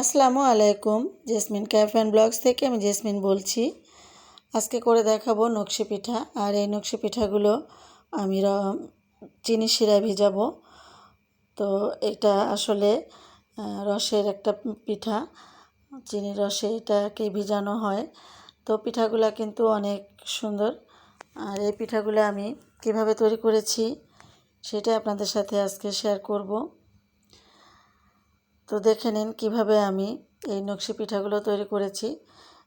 আসসালামু আলাইকুম, jasmine cafe and blogs থেকে আমি জেসমিন বলছি। আজকে করে দেখাবো নকশি পিঠা, আর এই নকশি পিঠাগুলো আমি চিনি শিরায় ভিজাবো। তো এটা আসলে রসের একটা পিঠা, চিনির রসে এটাকে ভিজানো হয়। তো পিঠাগুলো কিন্তু অনেক সুন্দর। আর এই পিঠাগুলো আমি কীভাবে তৈরি করেছি, সেটা আপনাদের সাথে আজকে শেয়ার করব। তো দেখে নিন কীভাবে আমি এই নকশি পিঠাগুলো তৈরি করেছি।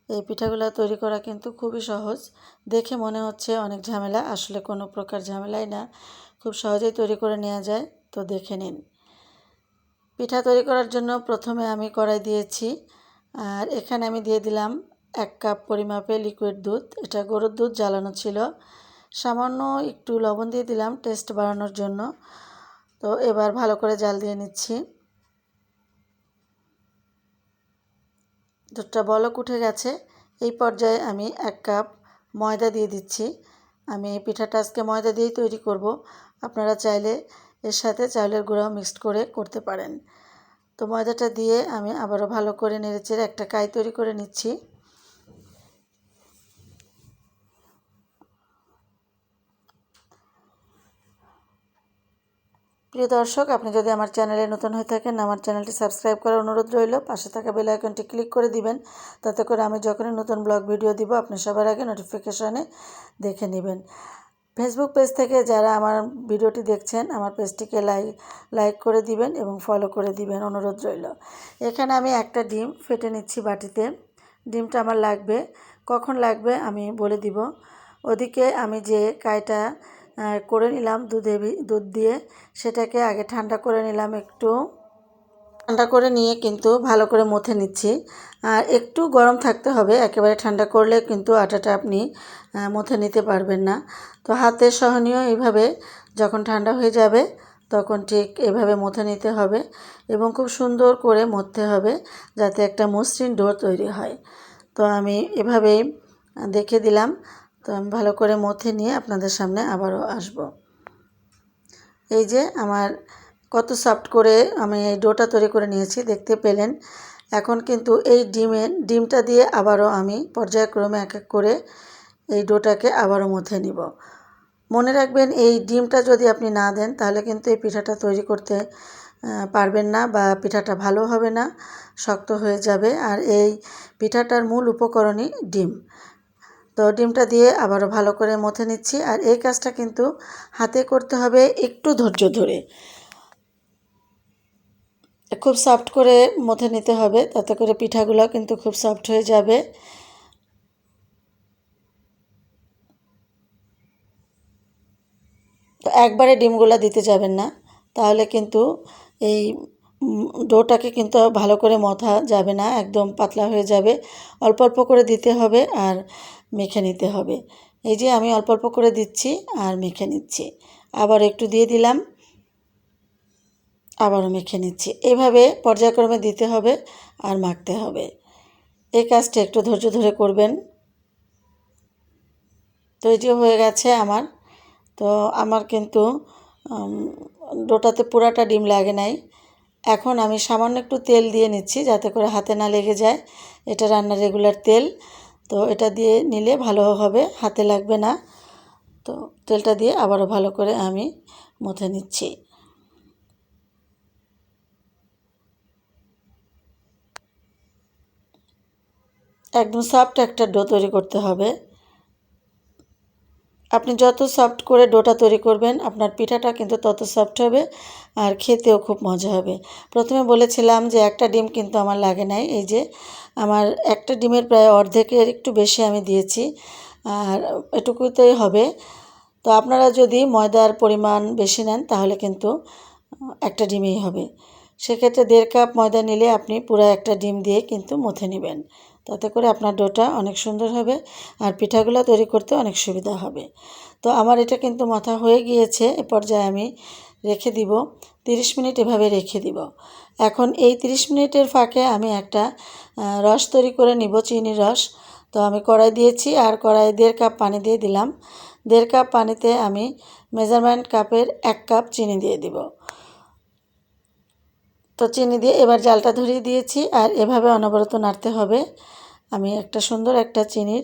এই পিঠাগুলো তৈরি করা কিন্তু খুবই সহজ। দেখে মনে হচ্ছে অনেক ঝামেলা, আসলে কোনো প্রকার ঝামেলাই না। খুব সহজেই তৈরি করে নেওয়া যায়, তো দেখে নিন। পিঠা তৈরি করার জন্য প্রথমে আমি কড়াই দিয়েছি, আর এখানে আমি দিয়ে দিলাম এক কাপ পরিমাপে লিকুইড দুধ। এটা গরুর দুধ, জ্বালানো ছিল। সামান্য একটু লবণ দিয়ে দিলাম টেস্ট বাড়ানোর জন্য। তো এবার ভালো করে জাল দিয়ে নিচ্ছি। দুধটা বলক উঠে গেছে। এই পর্যায়ে আমি এক কাপ ময়দা দিয়ে দিচ্ছি। আমি এই পিঠাটা আজকে ময়দা দিয়েই তৈরি করব। আপনারা চাইলে এর সাথে চাউলের গুঁড়াও মিক্সড করে করতে পারেন। তো ময়দাটা দিয়ে আমি আবারও ভালো করে নেড়েচেড়ে একটা কাই তৈরি করে নিচ্ছি। প্রিয় দর্শক, আপনি যদি আমার চ্যানেলে নতুন হয়ে থাকেন, আমার চ্যানেলটি সাবস্ক্রাইব করার অনুরোধ রইল। পাশে থাকা বেল আইকনটি ক্লিক করে দিবেন। তাতে করে আমি যখনই নতুন ব্লগ ভিডিও দিব, আপনি সবার আগে নোটিফিকেশানে দেখে নেবেন। ফেসবুক পেজ থেকে যারা আমার ভিডিওটি দেখছেন, আমার পেজটিকে লাইক লাইক করে দিবেন এবং ফলো করে দিবেন, অনুরোধ রইল। এখানে আমি একটা ডিম ফেটে নিচ্ছি বাটিতে। ডিমটা আমার লাগবে। কখন লাগবে আমি বলে দিব। ওদিকে আমি যে কাইটা করে নিলাম দুধে দুধ দিয়ে। সেটাকে আগে ঠান্ডা করে নিলাম একটু। ঠান্ডা করে নিয়ে কিন্তু ভালো করে মথে নিচ্ছি। আর একটু গরম থাকতে হবে, একেবারে ঠান্ডা করলে কিন্তু আটাটা আপনি মথে নিতে পারবেন না। তো হাতে সহনীয় এইভাবে যখন ঠান্ডা হয়ে যাবে, তখন ঠিক এভাবে মথে নিতে হবে এবং খুব সুন্দর করে মথতে হবে যাতে একটা মসৃণ ডো তৈরি হয়। তো আমি এভাবেই দেখে দিলাম। তো আমি ভালো করে মথে নিয়ে আপনাদের সামনে আবারও আসব। এই যে আমার কত সফট করে আমি এই ডোটা তৈরি করে নিয়েছি, দেখতে পেলেন। এখন কিন্তু এই ডিমের ডিমটা দিয়ে আবারও আমি পর্যায়ক্রমে এক এক করে এই ডোটাকে আবারও মথে নিব। মনে রাখবেন এই ডিমটা যদি আপনি না দেন, তাহলে কিন্তু এই পিঠাটা তৈরি করতে পারবেন না বা পিঠাটা ভালো হবে না, শক্ত হয়ে যাবে। আর এই পিঠাটার মূল উপকরণই ডিম। তো ডিমটা দিয়ে আবারও ভালো করে মথে নিচ্ছি। আর এই কাজটা কিন্তু হাতে করতে হবে একটু ধৈর্য ধরে। খুব সফট করে মথে নিতে হবে, তাতে করে পিঠাগুলো কিন্তু খুব সফট হয়ে যাবে। তো একবারে ডিমগুলো দিতে যাবেন না, তাহলে কিন্তু এই ডোটাকে কিন্তু ভালো করে মথা যাবে না, একদম পাতলা হয়ে যাবে। অল্প অল্প করে দিতে হবে আর মেখে নিতে হবে। এই যে আমি অল্প অল্প করে দিচ্ছি আর মেখে নিচ্ছি। আবার একটু দিয়ে দিলাম, আবারও মেখে নিচ্ছি। এভাবে পর্যায়ক্রমে দিতে হবে আর মাখতে হবে। এই কাজটা একটু ধৈর্য ধরে করবেন। তো যে হয়ে গেছে আমার। তো আমার কিন্তু ডোটাতে পুরাটা ডিম লাগে নাই। এখন আমি সামান্য একটু তেল দিয়ে নিচ্ছি যাতে করে হাতে না লেগে যায়। এটা রান্নার রেগুলার তেল। তো এটা দিয়ে নিলে ভালো হবে, হাতে লাগবে না। তো তেলটা দিয়ে আবারও ভালো করে আমি মথে নিচ্ছি। একদম সফট একটা ডো তৈরি করতে হবে। আপনি যত সফট করে ডোটা তৈরি করবেন, আপনার পিঠাটা কিন্তু তত সফট হবে আর খেতেও খুব মজা হবে। প্রথমে বলেছিলাম যে একটা ডিম কিন্তু আমার লাগে নাই, এই যে আমার একটা ডিমের প্রায় অর্ধেকের একটু বেশি আমি দিয়েছি আর এটুকুতেই হবে। তো আপনারা যদি ময়দার পরিমাণ বেশি নেন, তাহলে কিন্তু একটা ডিমেই হবে। সেক্ষেত্রে দেড় কাপ ময়দা নিলে আপনি পুরো একটা ডিম দিয়ে কিন্তু মথে নেবেন। তাতে করে আপনার ডোটা অনেক সুন্দর হবে আর পিঠাগুলো তৈরি করতে অনেক সুবিধা হবে। তো আমার এটা কিন্তু মাথা হয়ে গিয়েছে, এ পর্যায়ে আমি রেখে দিব 30 মিনিট এভাবে রেখে দিব। এখন এই 30 মিনিটের ফাঁকে আমি একটা রস তৈরি করে নিব চিনির রস। তো আমি কড়াই দিয়েছি আর কড়াই দেড় কাপ পানি দিয়ে দিলাম। দেড় কাপ পানিতে আমি মেজারমেন্ট কাপের এক কাপ চিনি দিয়ে দিব। তো চিনি দিয়ে এবার জালটা ধরিয়ে দিয়েছি আর এভাবে অনবরত নাড়তে হবে। আমি একটা সুন্দর একটা চিনির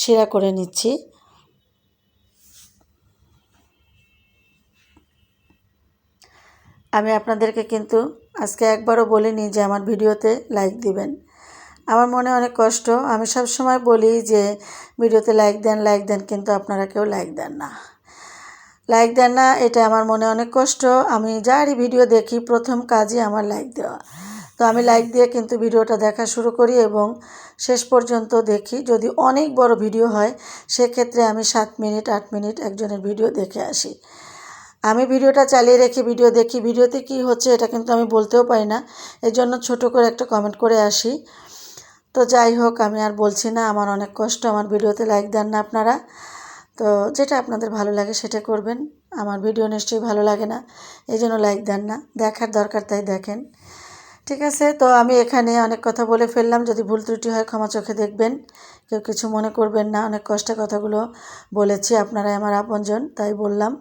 শিরা করে নিচ্ছি। আমি আপনাদেরকে কিন্তু আজকে একবারও বলিনি যে আমার ভিডিওতে লাইক দিবেন। আমার মনে অনেক কষ্ট। আমি সব সময় বলি যে ভিডিওতে লাইক দেন লাইক দেন, কিন্তু আপনারা কেউ লাইক দেন না। লাইক দেন না, এটা আমার মনে অনেক কষ্ট। আমি যারই ভিডিও দেখি, প্রথম কাজই আমার লাইক দেওয়া। তো আমি লাইক দিয়ে কিন্তু ভিডিওটা দেখা শুরু করি এবং শেষ পর্যন্ত দেখি। যদি অনেক বড় ভিডিও হয়, সেক্ষেত্রে আমি সাত মিনিট, আট মিনিট একজনের ভিডিও দেখে আসি। আমি ভিডিওটা চালিয়ে রেখে ভিডিও দেখি। ভিডিওতে কি হচ্ছে এটা কিন্তু আমি বলতেও পারি না। এর জন্য ছোটো করে একটা কমেন্ট করে আসি। তো যাই হোক, আমি আর বলছি না, আমার অনেক কষ্ট, আমার ভিডিওতে লাইক দেন না আপনারা। তো যেটা আপনাদের ভালো লাগে সেটা করবেন। আমার ভিডিও নিশ্চয়ই ভালো লাগে না এই জন্য লাইক দেন না। দেখার দরকার তাই দেখেন। ঠিক আছে, তো আমি এখানে অনেক কথা বলে ফেললাম। যদি ভুল ত্রুটি হয় ক্ষমা চোখে দেখবেন। কেউ কিছু মনে করবেন না, অনেক কষ্টের কথাগুলো বলেছি আপনারাই আমার আপনজন, তাই বললাম।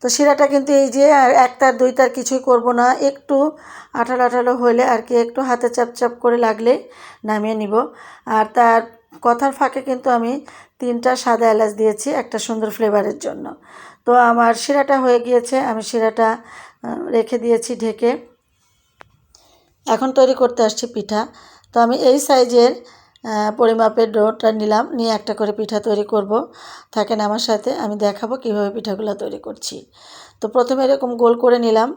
তো শিরাটা কিন্তু এই যে এক তার, দুই তার কিছুই করব না। একটু আঠালো আঠালো হলে আর কি, একটু হাতে চাপ চাপ করে লাগলে নামিয়ে নিব। আর তার কথার ফাঁকে কিন্তু আমি তিনটা সাদা এলাচ দিয়েছি একটা সুন্দর ফ্লেভারের জন্য। তো আমার শিরাটা হয়ে গিয়েছে, আমি শিরাটা রেখে দিয়েছি ঢেকে। এখন তৈরি করতে আসছি পিঠা। তো আমি এই সাইজের পরিমাপের ডোটা নিলাম, নিয়ে একটা করে পিঠা তৈরি করব। থাকেন আমার সাথে, আমি দেখাবো কীভাবে পিঠাগুলো তৈরি করছি। তো প্রথমে এরকম গোল করে নিলাম।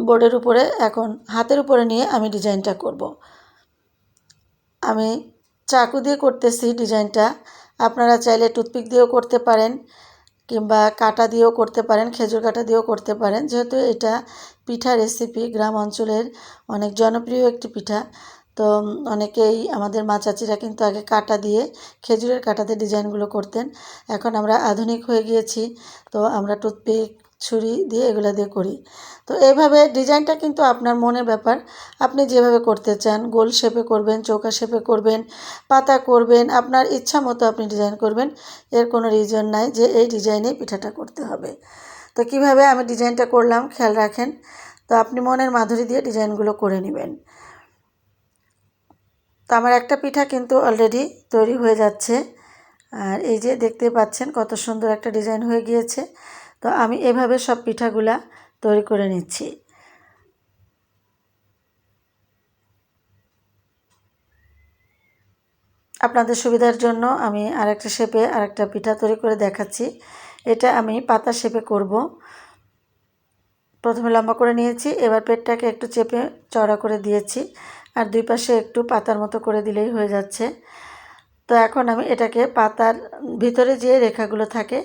বোর্ডের উপরে, এখন হাতের উপরে নিয়ে আমি ডিজাইনটা করব। আমি চাকু দিয়ে করতেছি ডিজাইনটা। আপনারা চাইলে টুথপিক দিয়েও করতে পারেন। কিংবা কাটা দিয়েও করতে পারেন, খেজুর কাটা দিয়েও করতে পারেন। যেহেতু এটা পিঠা রেসিপি গ্রাম অঞ্চলের অনেক জনপ্রিয় একটি পিঠা, তো অনেকেই আমাদের মা চাচিরা কিন্তু আগে কাটা দিয়ে খেজুরের কাটাতে ডিজাইনগুলো করতেন। এখন আমরা আধুনিক হয়ে গিয়েছি, তো আমরা টুথপিক ছুরি দিয়ে এগুলো দিয়ে করি। তো এইভাবে ডিজাইনটা কিন্তু আপনার মনের ব্যাপার। আপনি যেভাবে করতে চান, গোল শেপে করবেন, চৌকা শেপে করবেন, পাতা করবেন, আপনার ইচ্ছা মতো আপনি ডিজাইন করবেন, এর কোনো রিজন নাই যে এই ডিজাইনে পিঠাটা করতে হবে। তো কীভাবে আমি ডিজাইনটা করলাম, খেয়াল রাখেন। তো আপনি মনের মাধুরী দিয়ে ডিজাইনগুলো করে নেবেন। তো আমার একটা পিঠা কিন্তু অলরেডি তৈরি হয়ে যাচ্ছে। আর এই যে দেখতে পাচ্ছেন কত সুন্দর একটা ডিজাইন হয়ে গিয়েছে। তো আমি এভাবে সব পিঠাগুলা তৈরি করে নিচ্ছি। আপনাদের সুবিধার জন্য আমি আরেকটা শেপে আরেকটা পিঠা তৈরি করে দেখাচ্ছি। এটা আমি পাতা শেপে করব। প্রথমে লম্বা করে নিয়েছি, এবার পেটটাকে একটু চেপে চড়া করে দিয়েছি, আর দুই পাশে একটু পাতার মতো করে দিলেই হয়ে যাচ্ছে। তো এখন আমি এটাকে পাতার ভিতরে যে রেখাগুলো থাকে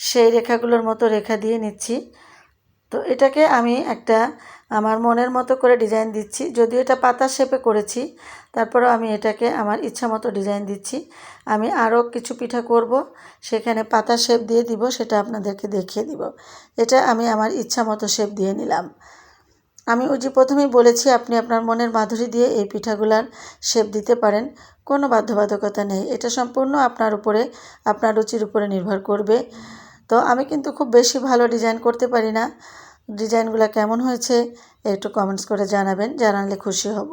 সেই রেখাগুলোর মতো রেখা দিয়ে নিচ্ছি। তো এটাকে আমি একটা আমার মনের মতো করে ডিজাইন দিচ্ছি। যদিও এটা পাতার শেপে করেছি, তারপরেও আমি এটাকে আমার ইচ্ছা মতো ডিজাইন দিচ্ছি। আমি আরও কিছু পিঠা করব, সেখানে পাতা শেপ দিয়ে দিব, সেটা আপনাদেরকে দেখিয়ে দিব। এটা আমি আমার ইচ্ছা মতো শেপ দিয়ে নিলাম। আমি ওই যে প্রথমেই বলেছি, আপনি আপনার মনের মাধুরী দিয়ে এই পিঠাগুলার শেপ দিতে পারেন, কোনো বাধ্যবাধকতা নেই। এটা সম্পূর্ণ আপনার উপরে, আপনার রুচির উপরে নির্ভর করবে। তো আমি কিন্তু খুব বেশি ভালো ডিজাইন করতে পারি না। ডিজাইনগুলো কেমন হয়েছে একটু কমেন্টস করে জানাবেন, জানালে খুশি হব।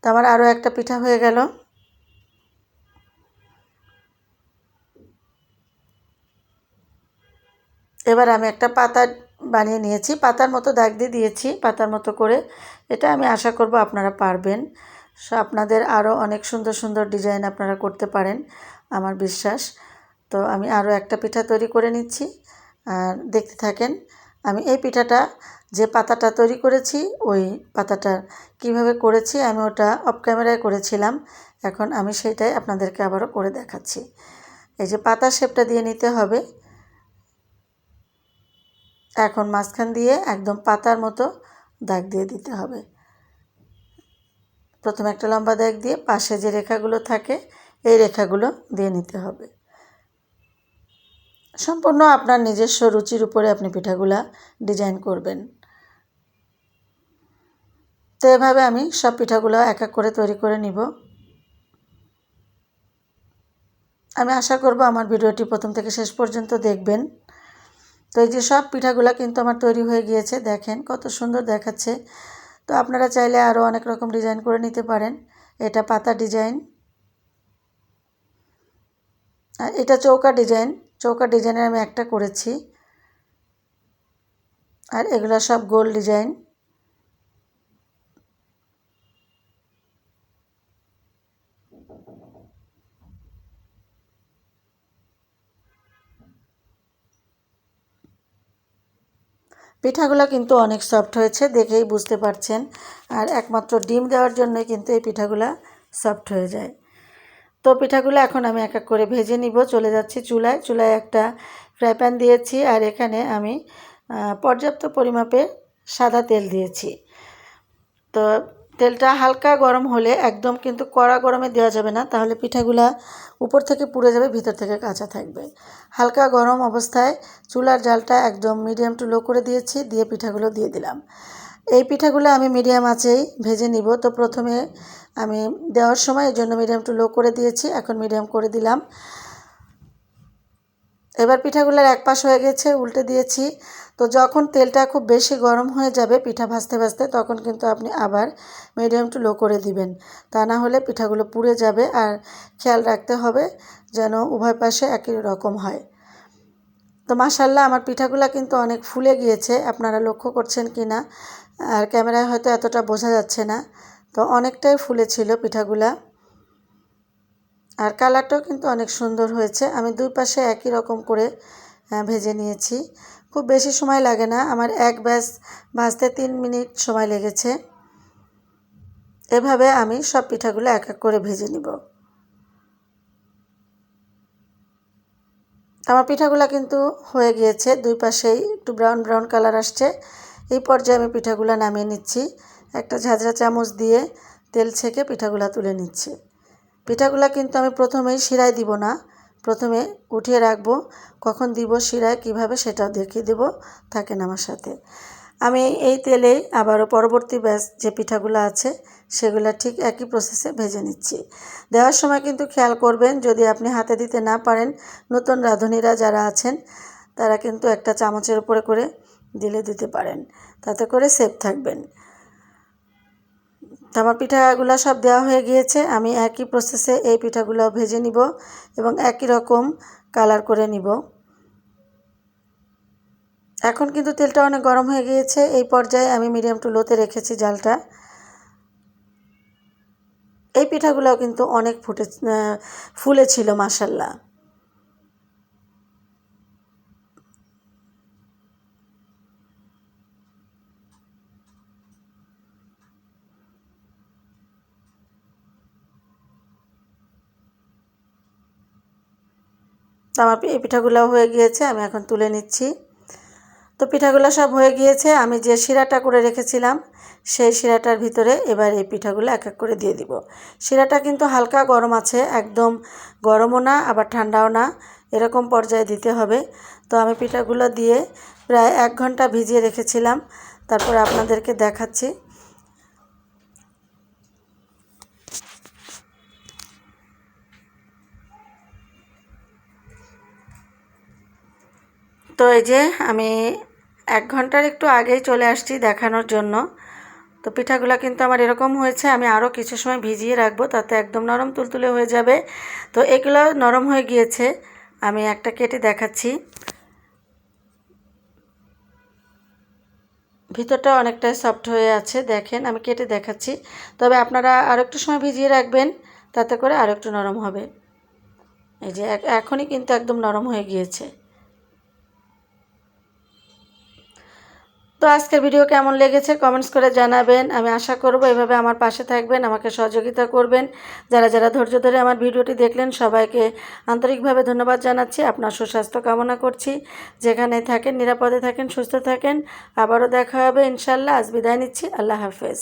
তো আমার আরও একটা পিঠা হয়ে গেল। এবার আমি একটা পাতা বানিয়ে নিয়েছি, পাতার মতো দাগ দিয়ে দিয়েছি, পাতার মতো করে। এটা আমি আশা করব আপনারা পারবেন। আপনাদের আরও অনেক সুন্দর সুন্দর ডিজাইন আপনারা করতে পারেন, আমার বিশ্বাস। তো আমি আরও একটা পিঠা তৈরি করে নিচ্ছি। আর দেখতে থাকেন, আমি এই পিঠাটা যে পাতাটা তৈরি করেছি, ওই পাতাটা কীভাবে করেছি আমি ওটা অফ ক্যামেরায় করেছিলাম। এখন আমি সেটাই আপনাদেরকে আবারও করে দেখাচ্ছি। এই যে পাতা শেপটা দিয়ে নিতে হবে। এখন মাঝখান দিয়ে একদম পাতার মতো দাগ দিয়ে দিতে হবে। প্রথমে একটা লম্বা দাগ দিয়ে পাশে যে রেখাগুলো থাকে, এই রেখাগুলো দিয়ে নিতে হবে। সম্পূর্ণ আপনার নিজস্ব রুচির উপরে আপনি পিঠাগুলা ডিজাইন করবেন। তো এভাবে আমি সব পিঠাগুলো এক এক করে তৈরি করে নিব। আমি আশা করব আমার ভিডিওটি প্রথম থেকে শেষ পর্যন্ত দেখবেন। তো এই যে সব পিঠাগুলো কিন্তু আমার তৈরি হয়ে গিয়েছে, দেখেন কত সুন্দর দেখাচ্ছে। তো আপনারা চাইলে আরও অনেক রকম ডিজাইন করে নিতে পারেন। এটা পাতা ডিজাইন। আর এটা চৌকা ডিজাইন। চৌকা ডিজাইনের আমি একটা করেছি। আর এগুলো সব গোল ডিজাইন। পিঠাগুলো কিন্তু অনেক সফট হয়েছে, দেখেই বুঝতে পারছেন। আর একমাত্র ডিম দেওয়ার জন্যই কিন্তু এই পিঠাগুলো সফট হয়ে যায়। তো পিঠাগুলো এখন আমি এক এক করে ভেজে নিব। চলে যাচ্ছি চুলায়। চুলায় একটা ফ্রাই প্যান দিয়েছি আর এখানে আমি পর্যাপ্ত পরিমাপে সাদা তেল দিয়েছি। তো তেলটা হালকা গরম হলে একদম কিন্তু কড়া গরমে দেওয়া যাবে না। তাহলে পিঠাগুলা উপর থেকে পুড়ে যাবে, ভিতর থেকে কাঁচা থাকবে। হালকা গরম অবস্থায় চুলার জালটা একদম মিডিয়াম টু লো করে দিয়েছি। দিয়ে পিঠাগুলো দিয়ে দিলাম। এই পিঠাগুলো আমি মিডিয়াম আঁচেই ভেজে নিব। তো প্রথমে আমি দেওয়ার সময় এই জন্য মিডিয়াম টু লো করে দিয়েছি, এখন মিডিয়াম করে দিলাম। এবার পিঠাগুলোর এক পাশ হয়ে গেছে, উল্টে দিয়েছি। তো যখন তেলটা খুব বেশি গরম হয়ে যাবে পিঠা ভাজতে ভাজতে, তখন কিন্তু আপনি আবার মিডিয়াম টু লো করে দিবেন। তা না হলে পিঠাগুলো পুড়ে যাবে আর খেয়াল রাখতে হবে যেন উভয় পাশে একই রকম হয়। তো মাসাল্লাহ আমার পিঠাগুলো কিন্তু অনেক ফুলে গিয়েছে। আপনারা লক্ষ্য করছেন কি না আর ক্যামেরায় হয়তো এতটা বোঝা যাচ্ছে না। তো অনেকটাই ফুলে ছিল পিঠাগুলা। আর কালারটাও কিন্তু অনেক সুন্দর হয়েছে। আমি দুই পাশে একই রকম করে ভেজে নিয়েছি। খুব বেশি সময় লাগে না। আমার এক ব্যাস ভাজতে তিন মিনিট সময় লেগেছে। এভাবে আমি সব পিঠাগুলো এক এক করে ভেজে নিব। আমার পিঠাগুলো কিন্তু হয়ে গিয়েছে। দুই পাশেই একটু ব্রাউন ব্রাউন কালার আসছে। এই পর্যায়ে আমি পিঠাগুলো নামিয়ে নিচ্ছি। একটা ঝাঁঝরা চামচ দিয়ে তেল ছেঁকে পিঠাগুলো তুলে নিচ্ছি। পিঠাগুলো কিন্তু আমি প্রথমেই শিরায় দিব না, প্রথমে উঠিয়ে রাখব। কখন দিব, শিরায় কীভাবে সেটাও দেখিয়ে দেব, থাকেন আমার সাথে। আমি এই তেলে আবারও পরবর্তী ব্যাস যে পিঠাগুলো আছে, সেগুলো ঠিক একই প্রসেসে ভেজে নিচ্ছি। দেওয়ার সময় কিন্তু খেয়াল করবেন, যদি আপনি হাতে দিতে না পারেন, নতুন রাঁধুনিরা যারা আছেন, তারা কিন্তু একটা চামচের উপরে করে দিলে দিতে পারেন। তাতে করে সেফ থাকবেন। তো আমার পিঠাগুলো সব দেওয়া হয়ে গিয়েছে। আমি একই প্রসেসে এই পিঠাগুলো ভেজে নিব এবং একই রকম কালার করে নিব। এখন কিন্তু তেলটা অনেক গরম হয়ে গিয়েছে। এই পর্যায়ে আমি মিডিয়াম টু লোতে রেখেছি জালটা। এই পিঠাগুলোও কিন্তু অনেক ফুটে ফুলে ছিল মাসাল্লাহ আমার এই পিঠাগুলো হয়ে গিয়েছে, আমি এখন তুলে নিচ্ছি। তো পিঠাগুলো সব হয়ে গিয়েছে, আমি যে শিরাটা করে রেখেছিলাম, সেই শিরাটার ভিতরে এবার এই পিঠাগুলো এক এক করে দিয়ে দিব। শিরাটা কিন্তু হালকা গরম আছে, একদম গরমও না, আবার ঠান্ডাও না, এরকম পর্যায়ে দিতে হবে। তো আমি পিঠাগুলো দিয়ে প্রায় এক ঘণ্টা ভিজিয়ে রেখেছিলাম, তারপর আপনাদেরকে দেখাচ্ছি। তো এই যে আমি এক ঘণ্টার একটু আগেই চলে আসছি দেখানোর জন্য। তো পিঠাগুলো কিন্তু আমার এরকম হয়েছে, আমি আরও কিছু সময় ভিজিয়ে রাখব, তাতে একদম নরম তুলতুলে হয়ে যাবে। তো এগুলো নরম হয়ে গিয়েছে, আমি একটা কেটে দেখাচ্ছি। ভিতরটা অনেকটাই সফট হয়ে আছে, দেখেন আমি কেটে দেখাচ্ছি। তবে আপনারা আর একটু সময় ভিজিয়ে রাখবেন, তাতে করে আর একটু নরম হবে। এই যে এখনই কিন্তু একদম নরম হয়ে গিয়েছে। তো আজকের ভিডিও কেমন লেগেছে কমেন্টস করে জানাবেন। আমি আশা করব এভাবে আমার পাশে থাকবেন, আমাকে সহযোগিতা করবেন। যারা যারা ধৈর্য ধরে আমার ভিডিওটি দেখলেন, সবাইকে আন্তরিকভাবে ধন্যবাদ জানাচ্ছি। আপনার সুস্বাস্থ্য কামনা করছি। যেখানে থাকেন, নিরাপদে থাকেন, সুস্থ থাকেন। আবারও দেখা হবে ইনশাল্লাহ আজ বিদায় নিচ্ছি। আল্লাহ হাফেজ।